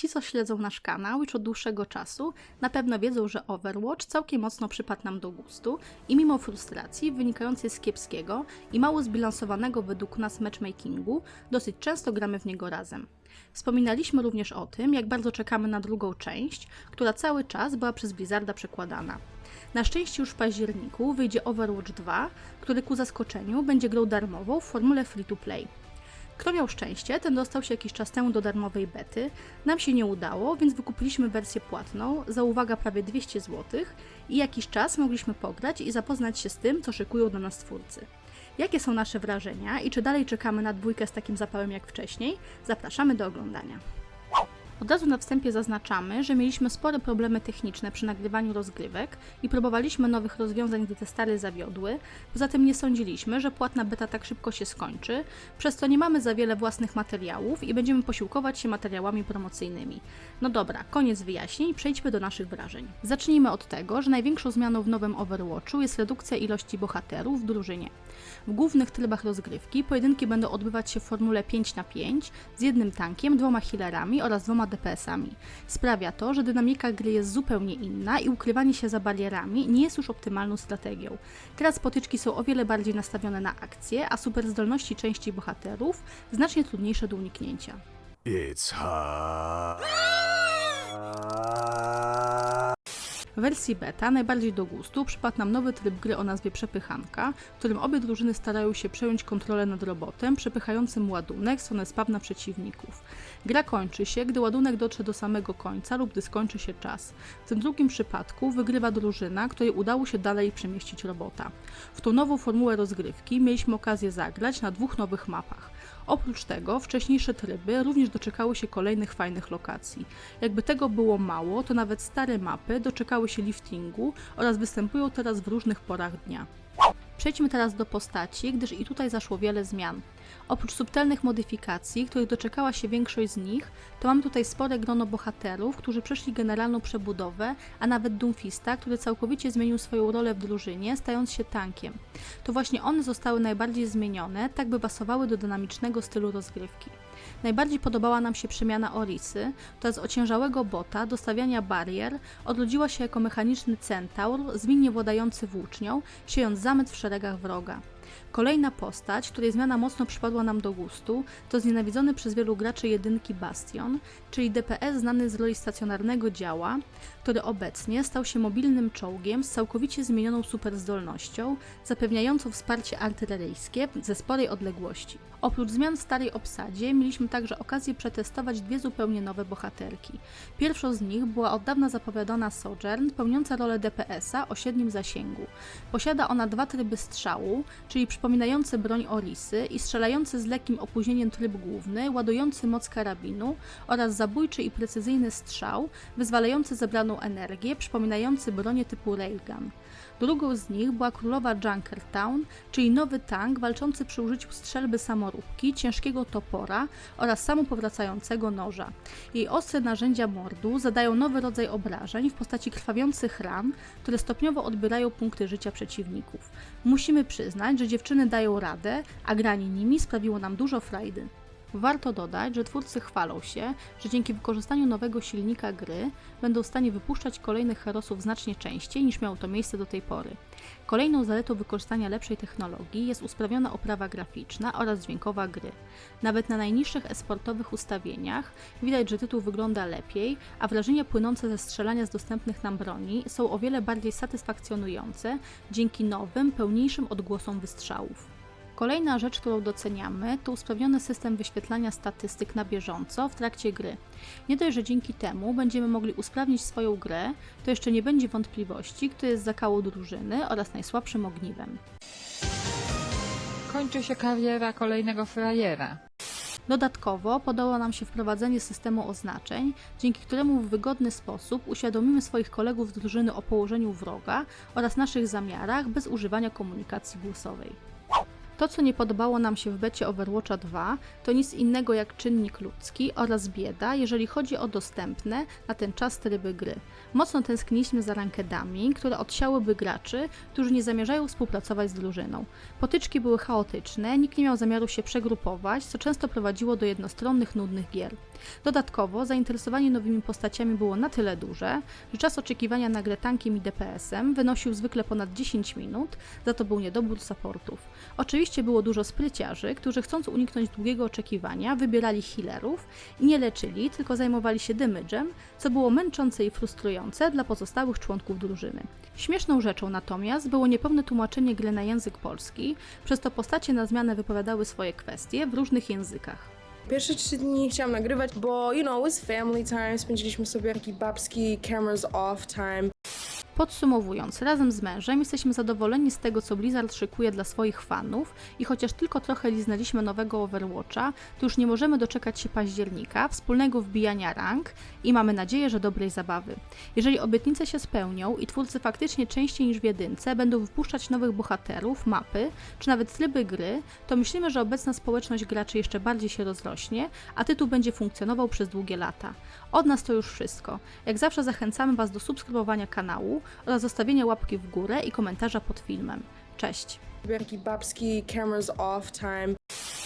Ci, co śledzą nasz kanał już od dłuższego czasu, na pewno wiedzą, że Overwatch całkiem mocno przypadł nam do gustu i mimo frustracji wynikającej z kiepskiego i mało zbilansowanego według nas matchmakingu, dosyć często gramy w niego razem. Wspominaliśmy również o tym, jak bardzo czekamy na drugą część, która cały czas była przez Blizzarda przekładana. Na szczęście już w październiku wyjdzie Overwatch 2, który ku zaskoczeniu będzie grą darmową w formule free to play. Kto miał szczęście, ten dostał się jakiś czas temu do darmowej bety. Nam się nie udało, więc wykupiliśmy wersję płatną za uwaga prawie 200 zł i jakiś czas mogliśmy pograć i zapoznać się z tym, co szykują do nas twórcy. Jakie są nasze wrażenia i czy dalej czekamy na dwójkę z takim zapałem jak wcześniej? Zapraszamy do oglądania. Od razu na wstępie zaznaczamy, że mieliśmy spore problemy techniczne przy nagrywaniu rozgrywek i próbowaliśmy nowych rozwiązań, gdy te stare zawiodły. Poza tym nie sądziliśmy, że płatna beta tak szybko się skończy, przez co nie mamy za wiele własnych materiałów i będziemy posiłkować się materiałami promocyjnymi. No dobra, koniec wyjaśnień, przejdźmy do naszych wrażeń. Zacznijmy od tego, że największą zmianą w nowym Overwatchu jest redukcja ilości bohaterów w drużynie. W głównych trybach rozgrywki pojedynki będą odbywać się w formule 5 na 5 z jednym tankiem, dwoma healerami oraz dwoma DPS-ami. Sprawia to, że dynamika gry jest zupełnie inna i ukrywanie się za barierami nie jest już optymalną strategią. Teraz potyczki są o wiele bardziej nastawione na akcję, a superzdolności części bohaterów znacznie trudniejsze do uniknięcia. It's hot. W wersji beta najbardziej do gustu przypadł nam nowy tryb gry o nazwie Przepychanka, w którym obie drużyny starają się przejąć kontrolę nad robotem przepychającym ładunek w stronę spawna przeciwników. Gra kończy się, gdy ładunek dotrze do samego końca lub gdy skończy się czas. W tym drugim przypadku wygrywa drużyna, której udało się dalej przemieścić robota. W tą nową formułę rozgrywki mieliśmy okazję zagrać na dwóch nowych mapach. Oprócz tego wcześniejsze tryby również doczekały się kolejnych fajnych lokacji. Jakby tego było mało, to nawet stare mapy doczekały się liftingu oraz występują teraz w różnych porach dnia. Przejdźmy teraz do postaci, gdyż i tutaj zaszło wiele zmian. Oprócz subtelnych modyfikacji, których doczekała się większość z nich, to mamy tutaj spore grono bohaterów, którzy przeszli generalną przebudowę, a nawet Doomfista, który całkowicie zmienił swoją rolę w drużynie, stając się tankiem. To właśnie one zostały najbardziej zmienione, tak by pasowały do dynamicznego stylu rozgrywki. Najbardziej podobała nam się przemiana Orisy, która z ociężałego bota do stawiania barier odrodziła się jako mechaniczny centaur, zwinnie władający włócznią, siejąc zamęt w szeregach wroga. Kolejna postać, której zmiana mocno przypadła nam do gustu, to znienawidzony przez wielu graczy jedynki Bastion, czyli DPS znany z roli stacjonarnego działa, który obecnie stał się mobilnym czołgiem z całkowicie zmienioną superzdolnością, zapewniającą wsparcie artyleryjskie ze sporej odległości. Oprócz zmian w starej obsadzie mieliśmy także okazję przetestować dwie zupełnie nowe bohaterki. Pierwszą z nich była od dawna zapowiadana Sojourn, pełniąca rolę DPS-a o średnim zasięgu. Posiada ona dwa tryby strzału, czyli przypominający broń Orisy i strzelający z lekkim opóźnieniem tryb główny, ładujący moc karabinu oraz zabójczy i precyzyjny strzał, wyzwalający zebraną energię, przypominający bronię typu Railgun. Drugą z nich była królowa Junkertown, czyli nowy tank walczący przy użyciu strzelby samoróbki, ciężkiego topora oraz samopowracającego noża. Jej ostre narzędzia mordu zadają nowy rodzaj obrażeń w postaci krwawiących ran, które stopniowo odbierają punkty życia przeciwników. Musimy przyznać, że dziewczyny dają radę, a granie nimi sprawiło nam dużo frajdy. Warto dodać, że twórcy chwalą się, że dzięki wykorzystaniu nowego silnika gry będą w stanie wypuszczać kolejnych herosów znacznie częściej niż miało to miejsce do tej pory. Kolejną zaletą wykorzystania lepszej technologii jest usprawniona oprawa graficzna oraz dźwiękowa gry. Nawet na najniższych esportowych ustawieniach widać, że tytuł wygląda lepiej, a wrażenia płynące ze strzelania z dostępnych nam broni są o wiele bardziej satysfakcjonujące dzięki nowym, pełniejszym odgłosom wystrzałów. Kolejna rzecz, którą doceniamy, to usprawniony system wyświetlania statystyk na bieżąco w trakcie gry. Nie dość, że dzięki temu będziemy mogli usprawnić swoją grę, to jeszcze nie będzie wątpliwości, kto jest zakałą drużyny oraz najsłabszym ogniwem. Kończy się kariera kolejnego frajera. Dodatkowo podoba nam się wprowadzenie systemu oznaczeń, dzięki któremu w wygodny sposób uświadomimy swoich kolegów z drużyny o położeniu wroga oraz naszych zamiarach bez używania komunikacji głosowej. To, co nie podobało nam się w becie Overwatcha 2, to nic innego jak czynnik ludzki oraz bieda, jeżeli chodzi o dostępne na ten czas tryby gry. Mocno tęskniliśmy za rankedami, które odsiałyby graczy, którzy nie zamierzają współpracować z drużyną. Potyczki były chaotyczne, nikt nie miał zamiaru się przegrupować, co często prowadziło do jednostronnych, nudnych gier. Dodatkowo zainteresowanie nowymi postaciami było na tyle duże, że czas oczekiwania na grę tankiem i DPS-em wynosił zwykle ponad 10 minut, za to był niedobór supportów. Oczywiście było dużo spryciarzy, którzy chcąc uniknąć długiego oczekiwania, wybierali healerów i nie leczyli, tylko zajmowali się damage'em, co było męczące i frustrujące dla pozostałych członków drużyny. Śmieszną rzeczą natomiast było niepełne tłumaczenie gry na język polski, przez to postacie na zmianę wypowiadały swoje kwestie w różnych językach. Pierwsze trzy dni nie chciałam nagrywać, bo, you know, it was family time, spędziliśmy sobie taki babski cameras off time. Podsumowując, razem z mężem jesteśmy zadowoleni z tego, co Blizzard szykuje dla swoich fanów i chociaż tylko trochę liznęliśmy nowego Overwatcha, to już nie możemy doczekać się października, wspólnego wbijania rank i mamy nadzieję, że dobrej zabawy. Jeżeli obietnice się spełnią i twórcy faktycznie częściej niż w jedynce będą wypuszczać nowych bohaterów, mapy, czy nawet tryby gry, to myślimy, że obecna społeczność graczy jeszcze bardziej się rozrośnie, a tytuł będzie funkcjonował przez długie lata. Od nas to już wszystko. Jak zawsze zachęcamy Was do subskrybowania kanału oraz zostawienia łapki w górę i komentarza pod filmem. Cześć! Babski cameras off time.